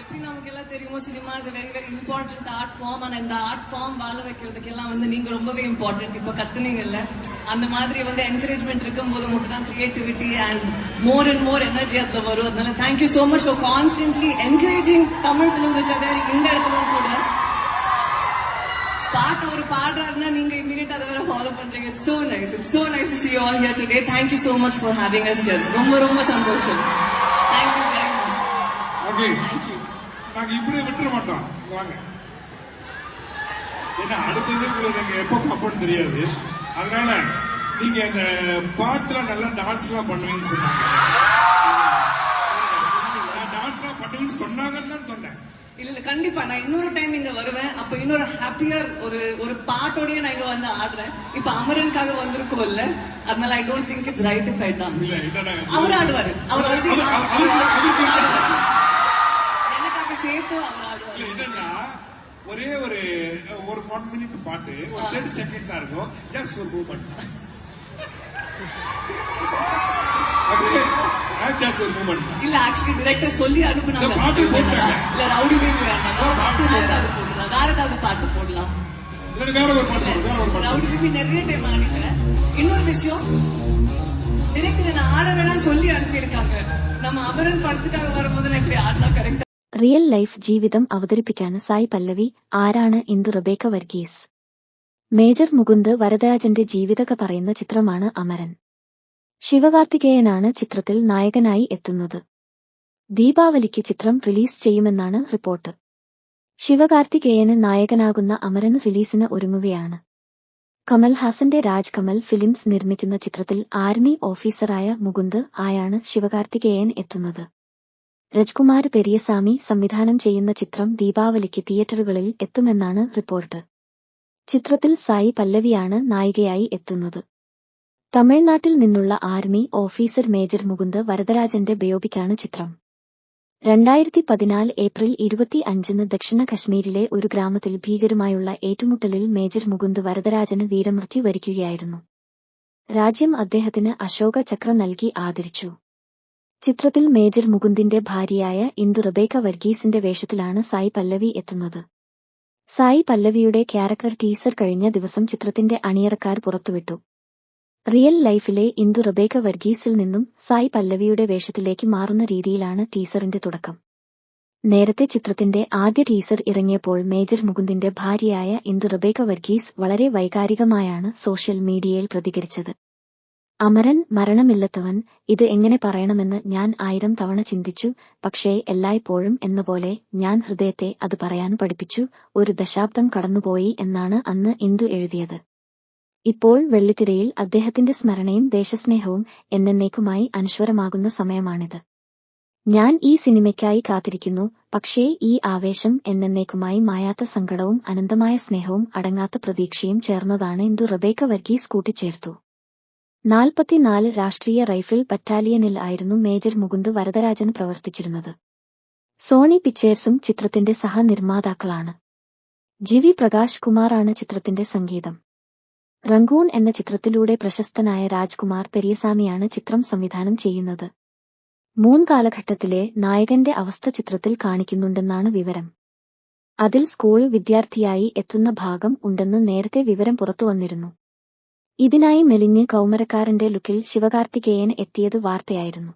எப்படி நமக்கு எல்லாம் தெரியுமோ cinema is very very important art form ஆனா இந்த ஆர்ட் ஃபார்ம் வாழ வைக்கிறதுக்கெல்லாம் வந்து நீங்க ரொம்பவே இம்பார்ட்டன்ட் இப்போ கத்துனீங்கல்ல அந்த மாதிரி வந்து என்கரேஜ்மெண்ட் இருக்கும்போது மட்டும் தான் creativity and more and more energy அதுல வரும். அதனால thank you so much for constantly encouraging Tamil films வச்ச இந்த இடத்துல கூட. பாட்டு ஒரு பாடுறாருன்னா நீங்க இமீடியட் அதை வேற ஃபாலோ பண்றீங்க. It's so nice it's so nice to see you all here today. Thank you so much for having us here. ரொம்ப ரொம்ப சந்தோஷம். Thank you very much. Okay நாங்க இப்படியே விட்டுற மாட்டோம். வாங்க. ஏன்னா அடுத்தது நீங்க எப்போ பார்ப்போம்னு தெரியாது. அதனால நீங்க இந்த பாட்டுல நல்லா டான்ஸ் எல்லாம் பண்ணுவீங்கன்னு சொன்னாங்க. டான்ஸ் எல்லாம் பண்ணுவீங்கன்னு சொன்னாங்கன்னு தான் சொன்னேன். இல்ல கண்டிப்பா. நான் இன்னொரு டைம் இங்க வருவேன். அப்ப இன்னொரு ஹாப்பியர் ஒரு ஒரு பாட்டோடய நான் இங்க வந்து ஆடுறேன். இப்ப அமரனுக்காக வந்திருக்கோம் இல்ல? அதனால I don't think it's right if I dance. அவர் ஆடுவாரு. அவர் அது- already அது- அது- அது- அதுக்கு இல்ல. எனக்காக சேர்த்து அவர் ஆடுவாரு இல்ல, என்னன்னா ஒரே ஒரு ஒரு ஒன் மினிட் பாட்டு ஒரு தேர்ட்டி செகண்ட் தான் இருக்கும். ஜஸ்ட் ஒரு மூமெண்ட் மூமெண்ட் இல்ல ஆக்சுவலி டிரெக்டர் சொல்லி அனுப்புனாங்க. பாட்டு போட்டாங்க. இல்ல ரவுடி பேபி வேண்டாம். பாட்டு. ஏதாவது போடலாம். வேற ஏதாவது பாட்டு போடலாம். இல்ல வேற ஒரு பாட்டு போடு, வேற ஒரு பாட்டு ரவுடி பேபி நிறைய டைம் ஆடிக்கிறேன் இன்னொரு விஷயம் டிரெக்டர் நான் ஆட வேணாம்னு சொல்லி அனுப்பியிருக்காங்க. நம்ம அமரன் படத்துக்காக வரும்போது நான் இப்படி റിയൽ ലൈഫ് ജീവിതം അവതരിപ്പിക്കാൻ സായി പല്ലവി ആരാണ് ഇന്ദു റബേക്ക വർഗീസ്? മേജർ മുകുന്ദ് വരദരാജന്റെ ജീവിതക പറയുന്ന ചിത്രമാണ് അമരൻ. ശിവകാർത്തികേയനാണ് ചിത്രത്തിൽ നായകനായി എത്തുന്നത്. ദീപാവലിക്ക് ചിത്രം റിലീസ് ചെയ്യുമെന്നാണ് റിപ്പോർട്ട്. ശിവകാർത്തികേയന് നായകനാകുന്ന അമരൻ റിലീസിന് ഒരുങ്ങുകയാണ്. കമൽഹാസന്റെ രാജ് കമൽ ഫിലിംസ് നിർമ്മിക്കുന്ന ചിത്രത്തിൽ ആർമി ഓഫീസറായ മുകുന്ദ് ആയാണ് ശിവകാർത്തികേയൻ എത്തുന്നത്. രജ്കുമാർ പെരിയസാമി സംവിധാനം ചെയ്യുന്ന ചിത്രം ദീപാവലിക്ക് തിയേറ്ററുകളിൽ എത്തുമെന്നാണ് റിപ്പോർട്ട്. ചിത്രത്തിൽ സായി പല്ലവിയാണ് നായികയായി എത്തുന്നത്. തമിഴ്നാട്ടിൽ നിന്നുള്ള ആർമി ഓഫീസർ മേജർ മുകുന്ദ് വരദരാജന്റെ ബയോപിക്കാണ് ചിത്രം. രണ്ടായിരത്തി പതിനാല് ഏപ്രിൽ ഇരുപത്തി അഞ്ചിന് ദക്ഷിണ കശ്മീരിലെ ഒരു ഗ്രാമത്തിൽ ഭീകരമായുള്ള ഏറ്റുമുട്ടലിൽ മേജർ മുകുന്ദ് വരദരാജന് വീരമൃത്യു വരിക്കുകയായിരുന്നു. രാജ്യം അദ്ദേഹത്തിന് അശോക ചക്ര നൽകി ആദരിച്ചു. ചിത്രത്തിൽ മേജർ മുകുന്ദിന്റെ ഭാര്യയായ ഇന്ദു റബേക്ക വർഗീസിന്റെ വേഷത്തിലാണ് സായി പല്ലവി എത്തുന്നത്. സായി പല്ലവിയുടെ ക്യാരക്ടർ ടീസർ കഴിഞ്ഞ ദിവസം ചിത്രത്തിന്റെ അണിയറക്കാർ പുറത്തുവിട്ടു. റിയൽ ലൈഫിലെ ഇന്ദു റബേക്ക വർഗീസിൽ നിന്നും സായി പല്ലവിയുടെ വേഷത്തിലേക്ക് മാറുന്ന രീതിയിലാണ് ടീസറിന്റെ തുടക്കം. നേരത്തെ ചിത്രത്തിന്റെ ആദ്യ ടീസർ ഇറങ്ങിയപ്പോൾ മേജർ മുകുന്ദിന്റെ ഭാര്യയായ ഇന്ദു റബേക്ക വർഗീസ് വളരെ വൈകാരികമായാണ് സോഷ്യൽ മീഡിയയിൽ പ്രതികരിച്ചത്. അമരൻ മരണമില്ലത്തവൻ ഇത് എങ്ങനെ പറയണമെന്ന് ഞാൻ ആയിരം തവണ ചിന്തിച്ചു. പക്ഷേ എല്ലായ്പ്പോഴും എന്ന പോലെ ഞാൻ ഹൃദയത്തെ അത് പറയാൻ പഠിപ്പിച്ചു. ഒരു ദശാബ്ദം കടന്നുപോയി എന്നാണ് അന്ന് ഇന്ദു എഴുതിയത്. ഇപ്പോൾ വെള്ളിത്തിരയിൽ അദ്ദേഹത്തിന്റെ സ്മരണയും ദേശസ്നേഹവും എന്നേക്കുമായി അനശ്വരമാകുന്ന സമയമാണിത്. ഞാൻ ഈ സിനിമയ്ക്കായി കാത്തിരിക്കുന്നു. പക്ഷേ ഈ ആവേശം എന്നേക്കുമായി മായാത്ത സങ്കടവും അനന്തമായ സ്നേഹവും അടങ്ങാത്ത പ്രതീക്ഷയും ചേർന്നതാണ് ഇന്ദു റബേക്ക വർഗീസ് കൂട്ടിച്ചേർത്തു. നാൽപ്പത്തിനാല് രാഷ്ട്രീയ റൈഫിൾ ബറ്റാലിയനിൽ ആയിരുന്നു മേജർ മുകുന്ദ് വരദരാജൻ പ്രവർത്തിച്ചിരുന്നത്. സോണി പിക്ചേഴ്സും ചിത്രത്തിന്റെ സഹനിർമ്മാതാക്കളാണ്. ജി വി പ്രകാശ് കുമാറാണ് ചിത്രത്തിന്റെ സംഗീതം. റംഗൂൺ എന്ന ചിത്രത്തിലൂടെ പ്രശസ്തനായ രാജ്കുമാർ പെരിയസാമിയാണ് ചിത്രം സംവിധാനം ചെയ്യുന്നത്. മൂൺ കാലഘട്ടത്തിലെ നായകന്റെ അവസ്ഥ ചിത്രത്തിൽ കാണിക്കുന്നുണ്ടെന്നാണ് വിവരം. അതിൽ സ്കൂൾ വിദ്യാർത്ഥിയായി എത്തുന്ന ഭാഗം ഉണ്ടെന്ന് നേരത്തെ വിവരം പുറത്തുവന്നിരുന്നു. ഇതിനായി മെലിഞ്ഞ് കൗമരക്കാരന്റെ ലുക്കിൽ ശിവകാർത്തികേയൻ എത്തിയത് വാർത്തയായിരുന്നു